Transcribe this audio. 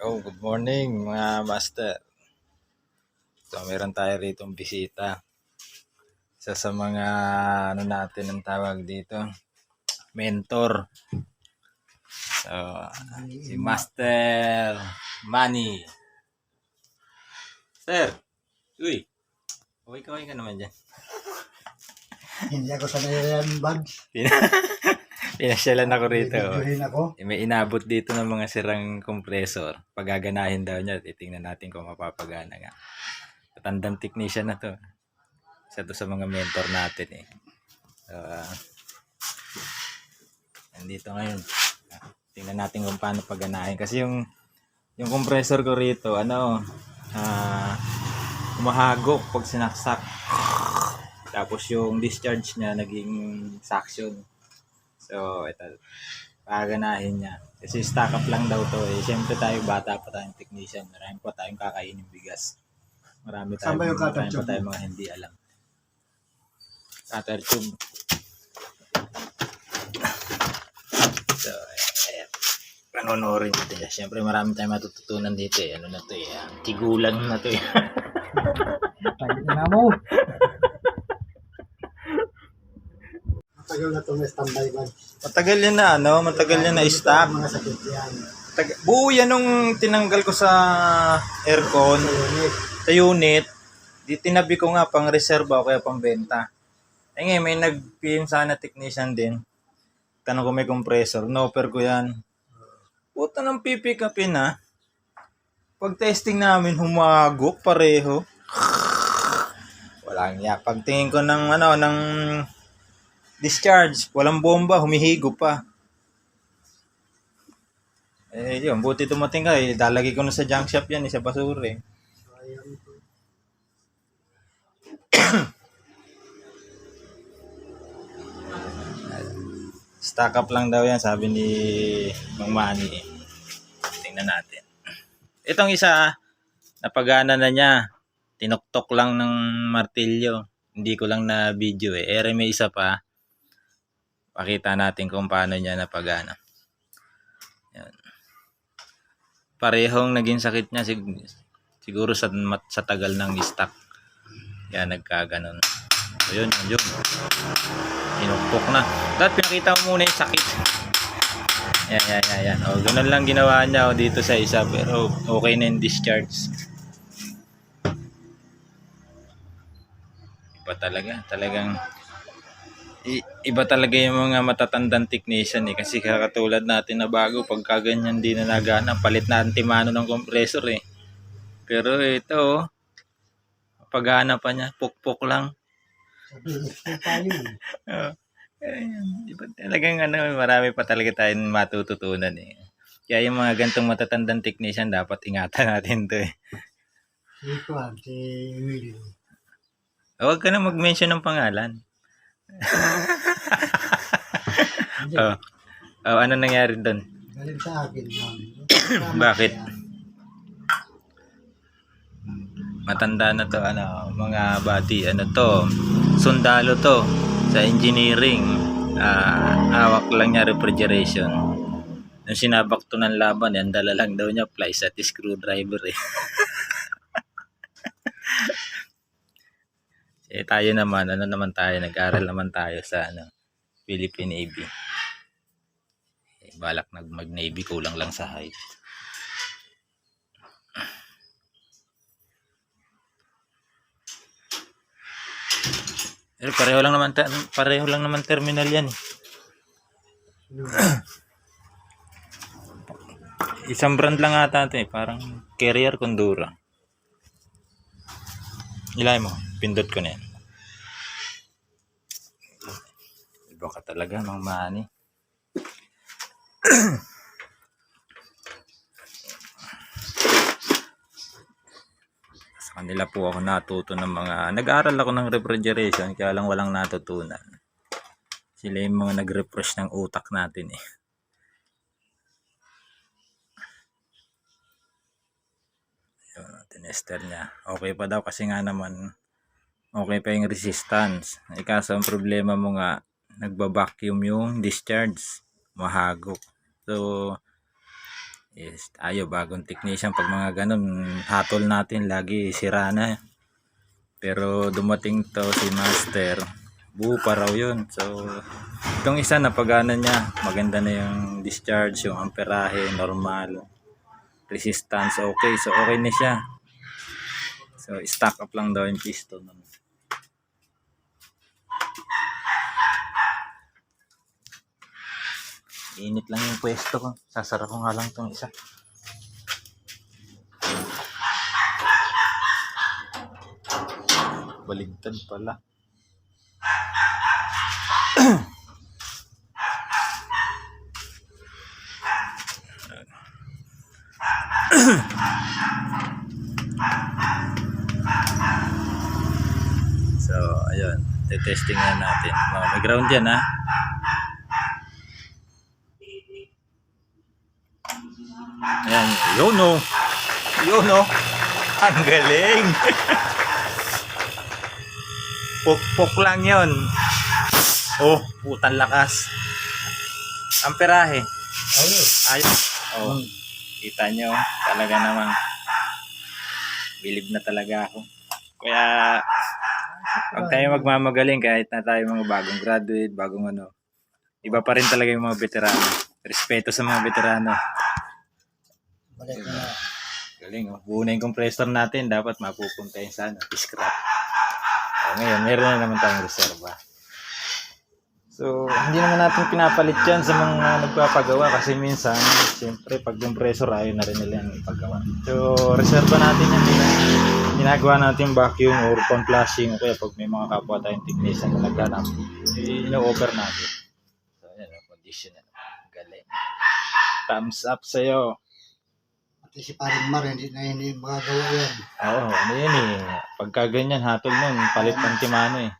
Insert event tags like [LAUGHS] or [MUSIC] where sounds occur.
Oh, good morning mga master. So, meron tayo rito bisita. Isa sa mga ano natin ang tawag dito, mentor. So, si Master Manny. Sir, uy, kaway-kaway ka naman dyan. Hindi ako sanay yan, Bugs. [LAUGHS] Pinasyalan ako rito. Bibigyan ako. May inabot dito ng mga sirang compressor. Pagaganahin daw niya, titingnan natin kung mapapagana nga. Matandang technician na to. Isa to sa mga mentor natin eh. So, ah, nandito ngayon. Tingnan natin kung paano paganahin. Kasi yung yung compressor ko rito, ano, ah, humahagok pag sinaksak. Tapos yung discharge niya naging suction. So, ito, paganahin niya. Kasi stock up lang daw to eh. Siyempre tayo, bata pa tayong technician. Marami pa tayong kakainin bigas. Marami cutter marami pa tayong mga hindi alam. Cutter tube. So, ayan. Panonorin yan. Siyempre marami tayong matututunan dito eh. Ano na to eh. ah, Tigulan na to eh. Tayo na mo. Matagal na itong standby, Bugs. Matagal yan na ano. Matagal yan na stock. Mga sakit yan. Tag- buo yan nung tinanggal ko sa aircon. So, unit. sa unit, di tinabi ko nga pang reserva o kaya pang benta. Eh ngayon, may nag-PM sana technician din. Tanong ko may compressor. No-offer ko yan. Puta ng pipick upin ha. Pag testing namin, humagok pareho. Walang ya. Pagtingin ko ng ano, ng discharge, walang bomba, humihigo pa. Eh, yun, buti tumating ka eh. Ko na sa junk shop yan, eh, sa basura eh. [COUGHS] Stock up lang daw yan, sabi ni Mang Manny. Tingnan natin. Itong isa, napagana na niya. Tinuktok lang ng martilyo. Hindi ko lang na video eh. Ere may isa pa. Pakita natin kung paano niya napagana. Yan. Parehong naging sakit niya sig- siguro sa, mat- sa tagal ng stock. Yan, nagkaganon. So yun, yun, yun. Inukpok na. Dapat pinakita mo muna yung sakit. [LAUGHS] Yan, yan, yan, yan. O, ganun lang ginawa niya o, dito sa isa. Pero okay na yung discharge. Iba talaga. Talagang iba talaga yung mga matatandang technician eh. Kasi kakatulad natin na bago, pagka ganyan di na nagana, palit na antimano ng compressor eh. Pero ito, oh, pagana pa niya, pukpok lang. Sabi, expert tayo. eh. Oo. Ayun, di ba talagang ano, marami pa talaga tayong matututunan eh. Kaya yung mga gantong matatandang technician, dapat ingatan natin to eh. Juan, si Will. Huwag ka na mag-mention ng pangalan. [LAUGHS] Oh. Oh, ano nangyari doon? galing sa akin. yun. [COUGHS] Bakit? Matanda na to, ano, mga bati, ano to, sundalo to, sa engineering, ah hawak lang niya refrigeration. Nung sinabak to ng laban, yan dala lang daw niya plies at screwdriver eh. [LAUGHS] eh tayo naman, ano naman tayo, nag-aral naman tayo sa ano, Philippine Navy. Eh, balak nag mag-Navy, kulang lang sa height. Pero pareho lang naman pareho lang naman terminal 'yan. eh. [CLEARS THROAT] Isang brand lang ata ito eh, parang Carrier Condura. Ilay mo, pindot ko na yan. Iba ka talaga, mang mani. [CLEARS THROAT] Sa kanila po ako natuto ng mga, nag-aral ako ng refrigeration, kaya lang walang natutunan. Sila yung mga nag-refresh ng utak natin eh. Tinester niya. Okay pa daw kasi nga naman, okay pa yung resistance. Eh ang problema mo nga, nagba-vacuum yung discharge. Mahagok. So, Yes, tayo bagong technician pag mga ganun hatol natin lagi sira na. Pero dumating to si Master, buo pa raw yun. So itong isa na pagana niya, maganda na yung discharge, yung amperahe, normal. Resistance okay, so okay na siya. So stock up lang daw yung piston. Init lang yung pwesto ko. Sasara ko nga lang tong isa. Baligtad pala. so, ayun. Testing na natin. Oh, may ground yan ha. Ayan. Yun no. Yun no. Ang galing. [LAUGHS] Pukpok lang yun. Oh, putang lakas. Ang. Ayun. Ayos. Oh, kita nyo. Talaga namang bilib na talaga ako. Kaya, huwag tayo magmamagaling kahit na tayo mga bagong graduate, bagong ano. Iba pa rin talaga yung mga veterano. Respeto sa mga veterano. Balik na. Galing, oh. Buo na yung compressor natin. Dapat mapupunta yun sa ano, scrap. So, ngayon, meron na naman tayong reserva. So, hindi naman natin pinapalit yan sa mga nagpapagawa kasi minsan, siyempre, pag compressor, ayaw na rin nila yung ipagawa. So, reserva natin yan. Gina- Ginagawa natin vacuum or pang flushing o kaya pag may mga kapwa tayong technician na naghanap, ino-offer natin. So, yan, oh, condition yan. Galing. Thumbs up sa'yo. Pati si Paring Mar, hindi na hindi magagawa yan. Oo, ano yan eh. Pagka ganyan, hatol nun, palit ng timano eh.